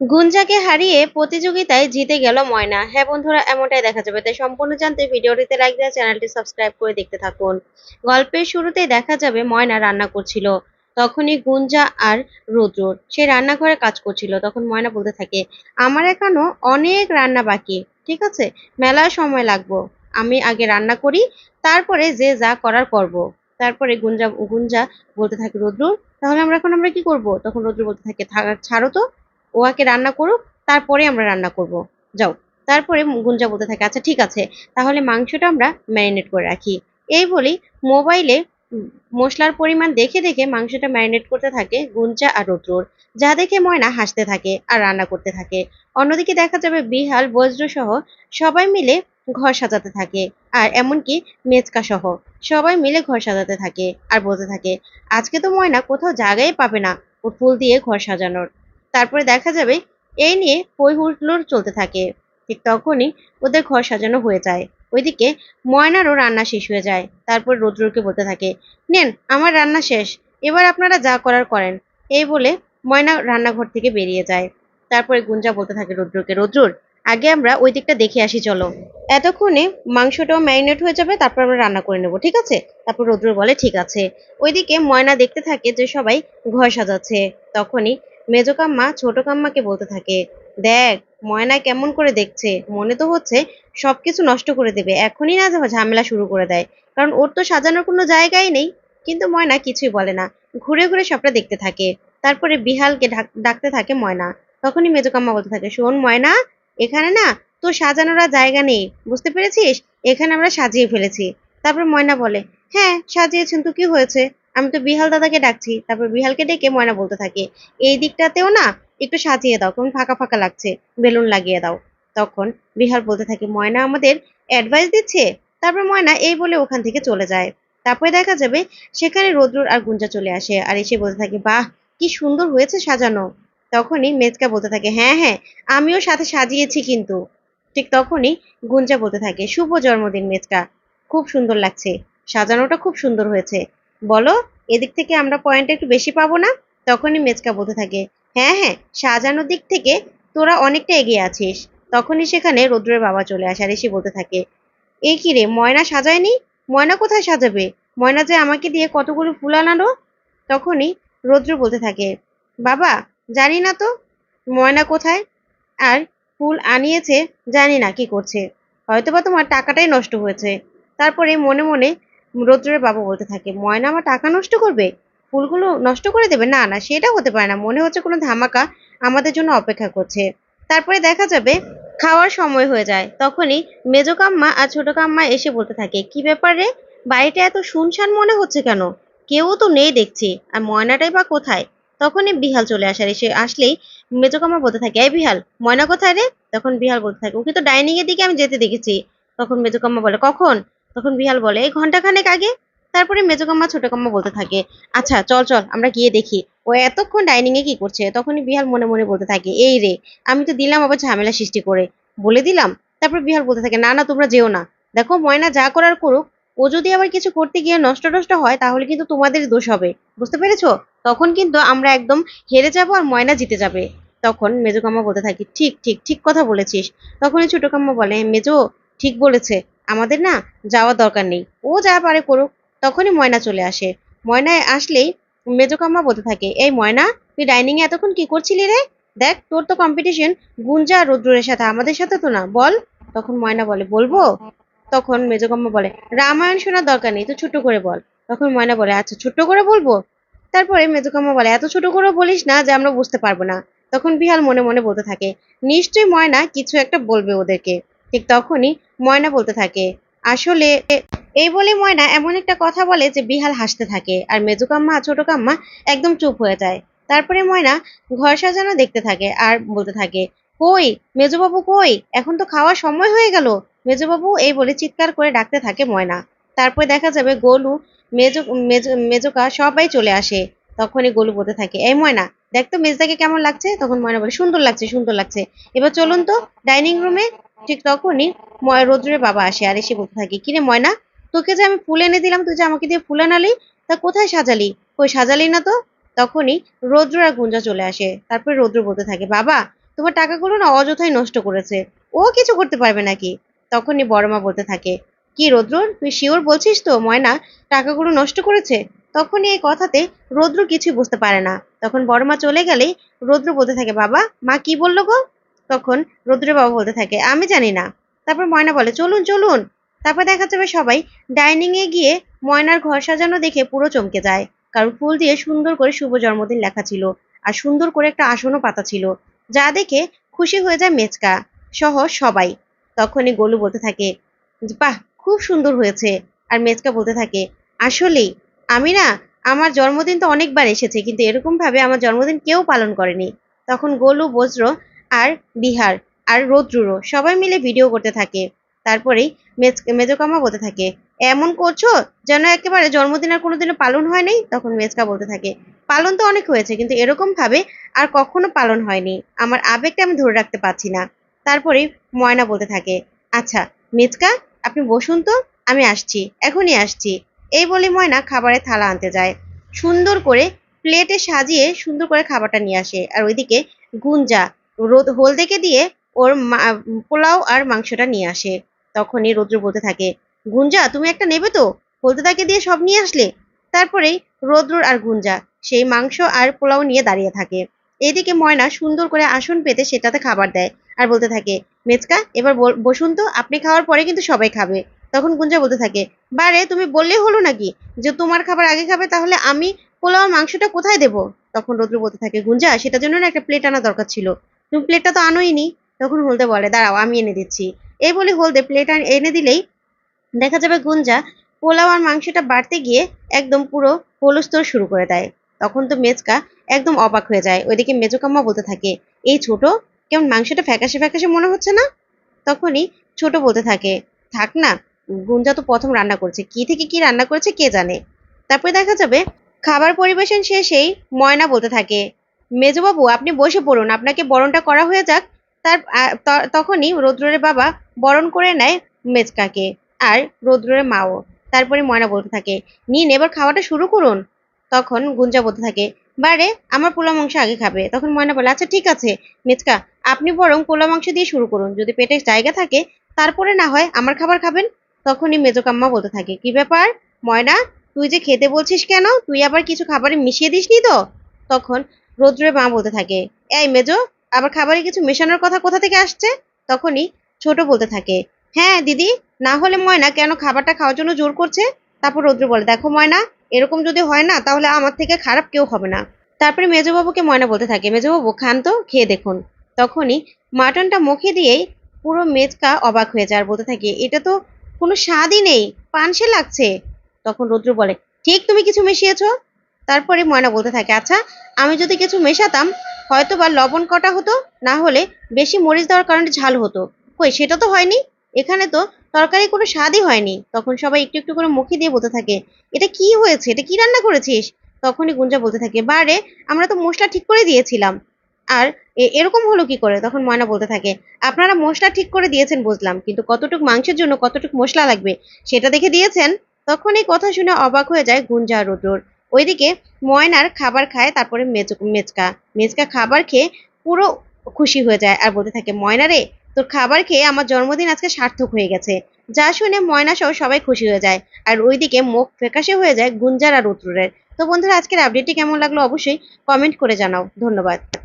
গুঞ্জাকে হারিয়ে প্রতিযোগিতায় জিতে গেল ময়না। হ্যাঁ বন্ধুরা, এমনটাই দেখা যাবে। তাই সম্পূর্ণ জানতে ভিডিওটিতে লাইক দেওয়া, চ্যানেলটি সাবস্ক্রাইব করে দেখতে থাকুন। গল্পের শুরুতেই দেখা যাবে ময়না রান্না করছিল। তখনই গুঞ্জা আর রুদ্র, সে রান্নাঘরে কাজ করছিল। তখন ময়না বলতে থাকে, আমার এখনও অনেক রান্না বাকি, ঠিক আছে? মেলা সময় লাগবো। আমি আগে রান্না করি, তারপরে যে যা করার করব। তারপরে গুঞ্জা গুঞ্জা বলতে থাকে, রুদ্র, তাহলে আমরা এখন আমরা কি করব? তখন রুদ্র বলতে থাকে, ছাড়ো তো। ও আগে রান্না করুক, তারপরে আমরা রান্না করব। যাও। তারপরে গুঞ্জা বলতে থাকে আচ্ছা ঠিক আছে, তাহলে মাংসটা আমরা ম্যারিনেট করে রাখি। এই বলি মোবাইলে মশলার পরিমাণ দেখে দেখে মাংসটা ম্যারিনেট করতে থাকে গুঞ্জা আর রুদ্রর। যা দেখে ময়না হাসতে থাকে আর রান্না করতে থাকে। অন্যদিকে দেখা যাবে বিহাল বজ্র সহ সবাই মিলে ঘর সাজাতে থাকে আর এমনকি মেচকা সহ সবাই মিলে ঘর সাজাতে থাকে আর বলতে থাকে, আজকে তো ময়না কোথাও জায়গাই পাবে না ও ফুল দিয়ে ঘর সাজানোর। তারপরে দেখা যাবে এই নিয়ে হই হুল্লোড় চলতে থাকে। ঠিক তখনই ওদের ঘর সাজানো হয়ে যায়। ওইদিকে ময়নারও রান্না শেষ হয়ে যায়। তারপর রৌদ্রকে বলতে থাকে, নেন, আমার রান্না শেষ। এবার আপনারা যা করার করেন। এই বলে ময়না রান্নাঘর থেকে বেরিয়ে যায়। তারপরে গুঞ্জা বলতে থাকে রৌদ্রকে, রৌদ্রর, আগে আমরা ওই দিকটা দেখে আসি, চলো। এতক্ষণে মাংসটাও ম্যারিনেট হয়ে যাবে, তারপর আমরা রান্না করে নেব, ঠিক আছে? তারপর রৌদ্র বলে, ঠিক আছে। ওইদিকে ময়না দেখতে থাকে যে সবাই ঘর সাজাচ্ছে। তখনই মেজো কাম্মা ছোট কাম্মাকে বলতে থাকে, দেখ, ময়না কেমন করে দেখছে? মনে তো হচ্ছে সবকিছু নষ্ট করে দেবে। এখনই না ঝামেলা শুরু করে দেয়। কারণ ওর তো সাজানোর কোনো জায়গাই নেই। কিন্তু ময়না কিছুই বলে না। ঘুরে ঘুরে সবটা দেখতে থাকে। তারপরে বিহালকে ডাক- ডাকতে থাকে ময়না। তখনই মেজো কাম্মা বলতে থাকে, শোন ময়না, এখানে না তো সাজানোর আর জায়গা নেই। বুঝতে পেরেছিস? এখানে আমরা সাজিয়ে ফেলেছি। তারপর ময়না বলে হ্যাঁ সাজিয়েছেন তো, কি হয়েছে? আমি তো বিহাল দাদাকে ডাকছি, তারপর বিহালকে ডেকে ময়না বলতে থাকে, এই দিকটাতেও না একটু সাজিয়ে দাও, কেমন ফাঁকা ফাঁকা লাগছে, বেলুন লাগিয়ে দাও। তখন বিহাল বলতে থাকে, ময়না আমাদের অ্যাডভাইস দিচ্ছে? তারপর ময়না এই বলে ওখান থেকে চলে যায়। তারপরে দেখা যাবে সেখানে রোদ্রুর আর গুঞ্জা চলে আসে, আর এসে বলতে থাকে, বাহ, কি সুন্দর হয়েছে সাজানো। তখনই মেজকা বলতে থাকে হ্যাঁ হ্যাঁ আমিও সাথে সাজিয়েছি কিন্তু। ঠিক তখনই গুঞ্জা বলতে থাকে, শুভ জন্মদিন মেজকা, খুব সুন্দর লাগছে, সাজানোটা খুব সুন্দর হয়েছে। বলো, এদিক থেকে আমরা পয়েন্টটা একটু বেশি পাবো না? তখনই মেজকা বলতে থাকে হ্যাঁ হ্যাঁ সাজানোর দিক থেকে তোরা অনেকটা এগিয়ে আছিস। তখনই সেখানে রৌদ্রের বাবা চলে আসে আর এসে বলতে থাকে এই কি রে, ময়না সাজায়নি? ময়না কোথায় সাজাবে? ময়না যে আমাকে দিয়ে কতগুলো ফুল আনালো? তখনই রৌদ্র বলতে থাকে, বাবা, জানি না তো, ময়না কোথায়? আর ফুল আনিয়েছে জানি না কি করছে। হয়তো বা তোমার টাকাটাই নষ্ট হয়েছে। তারপরে মনে মনে রৌদ্রের বাবা বলতে থাকে, ময়না আমার টাকা নষ্ট করবে? ফুলগুলো নষ্ট করে দেবে? না না সেটা হতে পারে না। মনে হচ্ছে কোনো ধামাকা আমাদের জন্য অপেক্ষা করছে। তারপরে দেখা যাবে, খাওয়ার সময় হয়ে যায়। তখনই মেজো কাম্মা আর ছোট কাম্মা এসে বলতে থাকে, কি ব্যাপারে বাড়িটা এত শুনশান মনে হচ্ছে কেন? কেউ তো নেই দেখছি। আর ময়নাটাই বা কোথায়? তখনই বিহাল চলে আসার এসে আসলেই মেজো কাম্মা বলতে থাকে, এই বিহাল, ময়না কোথায় রে? তখন বিহাল বলতে থাকে ওকে তো ডাইনিং এর দিকে আমি যেতে দেখেছি। তখন মেজো কাম্মা বলে, কখন? তখন বিহাল বলে, এই ঘন্টাখানেক আগে? তারপরে মেজো কাম্মা ছোট কাম্মা বলতে থাকে আচ্ছা চল চল, আমরা গিয়ে দেখি। ও এতক্ষণ ডাইনিং এ কি করছে? তখনই বিহাল মনে মনে বলতে থাকে, এই রে, আমি তো দিলাম আবার ঝামেলা সৃষ্টি করে। বলে দিলাম? তারপর বিহাল বলতে থাকে, না না, তোমরা যেও না। দেখো, ময়না যা করার করুক, ও যদি আবার কিছু করতে গিয়ে নষ্ট নষ্ট হয়, তাহলে কিন্তু তোমাদের দোষ হবে। বুঝতে পেরেছ? তখন কিন্তু আমরা একদম হেরে যাব আর ময়না জিতে যাবে। তখন মেজো কাম্মা বলতে থাকি, ঠিক ঠিক ঠিক কথা বলেছিস। তখনই ছোট কাম্মা বলে, মেজো, ঠিক বলেছে। আমাদের না যাওয়ার দরকার নেই। ও যা পারে করুক, তখনই ময়না চলে আসে। ময়না আসলেই মেজো কাম্মা বলতে থাকে, এই ময়না, তুই ডাইনিং এ এতক্ষণ কি করছিলি রে? দেখ, তোর তো কম্পিটিশন গুঞ্জা রুদ্রের সাথে, আমাদের সাথে তো না, বল। তখন ময়না বলে, বলব? তখন মেজকাম্মা বলে, রামায়ণ শোনার দরকার নেই, তো ছোট করে বল। তখন ময়না বলে আচ্ছা ছোট করে বলব? তারপরে মেজকাম্মা বলে, এত ছোট করে বলিস না যে আমরা বুঝতে পারব না। তখন বিহাল মনে মনে বলতে থাকে, নিশ্চয়ই ময়না কিছু একটা বলবে ওদেরকে। ঠিক তখনই ময়না বলতে থাকে, আসলে এই বলে ময়না এমন একটা কথা বলে যে বিহাল হাসতে থাকে আর মেজুকাম্মা আর ছোট কাম্মা একদম চুপ হয়ে যায়। তারপরে ময়না ঘর সাজানো দেখতে থাকে আর বলতে থাকে, কই, মেজবাবু কই? এখন তো খাওয়ার সময় হয়ে গেল। মেজবাবু এই বলে চিৎকার করে ডাকতে থাকে ময়না। তারপরে দেখা যাবে গোলু, মেজো মেজো, মেজোকা সবাই চলে আসে। তখনই গোলু বলতে থাকে, এই ময়না, দেখ তো মেজদাকে কেমন লাগছে? তখন ময়না বলে, সুন্দর লাগছে সুন্দর লাগছে। এবার চলুন তো ডাইনিং রুমে ঠিক তখনই ময় রৌদ্রের বাবা আসে, আর এসে বলতে থাকে কিরে ময়না? তোকে যে আমি ফুল এনে দিলাম, তুই যে আমাকে দিয়ে ফুল আনালি, তা কোথায় সাজালি? কই সাজালি না তো? তখনই রৌদ্র আর গুঞ্জা চলে আসে। তারপরে রৌদ্র বলতে থাকে, বাবা, তোমার টাকাগুলো না অযথাই নষ্ট করেছে। ও কিছু করতে পারবে নাকি? তখনই বড় মা বলতে থাকে, কি রৌদ্র, তুই শিওর বলছিস তো ময়না, টাকাগুলো নষ্ট করেছে? তখনই এই কথাতে রৌদ্র কিছুই বুঝতে পারে না। তখন বড় মা চলে গেলেই রৌদ্র বলতে থাকে, বাবা, মা কি বলল গো? তখন রৌদ্রের বাবা বলতে থাকে, আমি জানি না। তারপর ময়না বলে, চলুন চলুন। তারপর দেখা যাবে সবাই ডাইনিং এ গিয়ে ময়নার ঘর সাজানো দেখে পুরো চমকে যায়। কারণ ফুল দিয়ে সুন্দর করে শুভ জন্মদিন লেখা ছিল আর সুন্দর করে একটা আসনও পাতা ছিল, যা দেখে খুশি হয়ে যায় মেচকা সহ সবাই। তখনই গোলু বলতে থাকে, বাহ, খুব সুন্দর হয়েছে। আর মেচকা বলতে থাকে, আসলেই, আমি না, আমার জন্মদিন তো অনেকবার এসেছে, কিন্তু এরকম ভাবে আমার জন্মদিন কেউ পালন করেনি। তখন গোলু, বজ্র আর বিহার আর রৌদ্রুরও সবাই মিলে ভিডিও করতে থাকে। তারপরেই মেজ, মেজকামা বলতে থাকে, এমন করছ যেন একেবারে জন্মদিন আর কোনোদিনও পালন হয় নাই? তখন মেজকা বলতে থাকে, পালন তো অনেক হয়েছে, কিন্তু এরকম ভাবে আর কখনো পালন হয়নি। আমার আবেগটা আমি ধরে রাখতে পারছি না। তারপরেই ময়না বলতে থাকে আচ্ছা মেজকা, আপনি বসুন তো, আমি আসছি, এখনই আসছি। এই বলে ময়না খাবারের থালা আনতে যায়। সুন্দর করে প্লেটে সাজিয়ে সুন্দর করে খাবারটা নিয়ে আসে। আর ওইদিকে গুঞ্জা রোদ হলদেকে দিয়ে ওর পোলাও আর মাংসটা নিয়ে আসে। তখনই রৌদ্র বলতে থাকে, গুঞ্জা, তুমি একটা নেবে তো? হলদেদাকে দিয়ে সব নিয়ে আসলে? তারপরেই রৌদ্র আর গুঞ্জা সেই মাংস আর পোলাও নিয়ে দাঁড়িয়ে থাকে। এদিকে ময়না সুন্দর করে আসন পেতে সেটাতে খাবার দেয় আর বলতে থাকে, মেচকা, এবার বসুন তো, আপনি খাওয়ার পরে কিন্তু সবাই খাবে। তখন গুঞ্জা বলতে থাকে বারে তুমি বললেই হলো নাকি যে তোমার খাবার আগে খাবে, তাহলে আমি পোলাও মাংসটা কোথায় দেবো? তখন রৌদ্র বলতে থাকে, গুঞ্জা, সেটার জন্য না একটা প্লেট আনা দরকার ছিল। তুমি প্লেটটা তো আনোই নি তখন হলদে বলে, দাঁড়াও, আমি এনে দিচ্ছি। এই বলে হলদে প্লেট এনে দিলেই দেখা যাবে গুঞ্জা পোলাও আর মাংসটা বাড়তে গিয়ে একদম পুরো হলস্তর শুরু করে দেয়। তখন তো মেজকা একদম অবাক হয়ে যায়। ওইদিকে মেজকাম্মা বলতে থাকে, এই ছোট, কেমন মাংসটা ফ্যাকাশে ফ্যাকাশে মনে হচ্ছে না? তখনই ছোট বলতে থাকে, থাক না, গুঞ্জা তো প্রথম রান্না করছে। কি থেকে কি রান্না করেছে কে জানে? তারপরে দেখা যাবে খাবার পরিবেশন শেষেই ময়না বলতে থাকে মেজবাবু, আপনি বসে পড়ুন। আপনাকে বরণটা করা হয়ে যাক। তার তখনই রৌদ্রের বাবা বরণ করে নেয় মেজকাকে আর রৌদ্রের মাও। তারপরে ময়না বলতে থাকে। নিন, এবার খাওয়াটা শুরু করুন। তখন গুঞ্জা বলতে থাকে। বারে, আমার পোলা মাংস আগে খাবে। তখন ময়না বলে আচ্ছা ঠিক আছে, মেজকা, আপনি বরং পোলা মাংস দিয়ে শুরু করুন। যদি পেটে জায়গা থাকে, তারপরে না হয় আমার খাবার খাবেন। তখনই মেজকাম্মা বলতে থাকে, কি ব্যাপার? ময়না, তুই যে খেতে বলছিস কেন? তুই আবার কিছু খাবারে মিশিয়ে দিসনি তো? তখন রৌদ্রের মা বলতে থাকে, এই মেজো, আবার খাবারে কিছু মেশানোর কথা কোথা থেকে আসছে? তখনই ছোট বলতে থাকে হ্যাঁ দিদি, না হলে ময়না কেন খাবারটা খাওয়ার জন্য জোর করছে? তারপর রৌদ্র বলে, দেখো ময়না, এরকম যদি হয় না, তাহলে আমার থেকে খারাপ কেউ হবে না। তারপরে মেজবাবুকে ময়না বলতে থাকে, মেজবাবু, খান তো, খেয়ে দেখুন। তখনই মাটনটা মুখে দিয়েই পুরো মেজকা অবাক হয়ে যায় আর বলতে থাকে, এটা তো কোনো স্বাদই নেই, পানসে লাগছে। তখন রৌদ্র বলে, ঠিক তুমি কিছু মিশিয়েছো? তারপরে ময়না বলতে থাকে আচ্ছা আমি যদি কিছু মেশাতাম হয়তো বা লবণ কটা হতো? না হলে বেশি মরিচ দেওয়ার কারণে ঝাল হতো। কই, সেটা তো হয়নি? এখানে তো তরকারি কোনো স্বাদই হয়নি। তখন সবাই একটু একটু করে মুখে দিয়ে বলতে থাকে, এটা কি হয়েছে? এটা কি রান্না করেছিস? তখনই গুঞ্জা বলতে থাকে, বারে, আমরা তো মশলা ঠিক করে দিয়েছিলাম। আর এরকম হলো কি করে? তখন ময়না বলতে থাকে, আপনারা মশলা ঠিক করে দিয়েছেন বুঝলাম, কিন্তু কতটুকু মাংসের জন্য কতটুকু মশলা লাগবে, সেটা দেখে দিয়েছেন? তখন এই কথা শুনে অবাক হয়ে যায় গুঞ্জা রুদ্রর। ওইদিকে ময়নার খাবার খায়, তারপরে মেজ- মেজকা। মেজকা খাবার খেয়ে পুরো খুশি হয়ে যায় আর বলতে থাকে, ময়না রে, তোর খাবার খেয়ে আমার জন্মদিন আজকে সার্থক হয়ে গেছে। যা শুনে ময়না সহ সবাই খুশি হয়ে যায়। আর ওইদিকে মুখ ফেকাশে হয়ে যায় গুঞ্জার আর রুদ্রের। তো বন্ধুরা, আজকের আপডেটটি কেমন লাগল অবশ্যই কমেন্ট করে জানাও। ধন্যবাদ।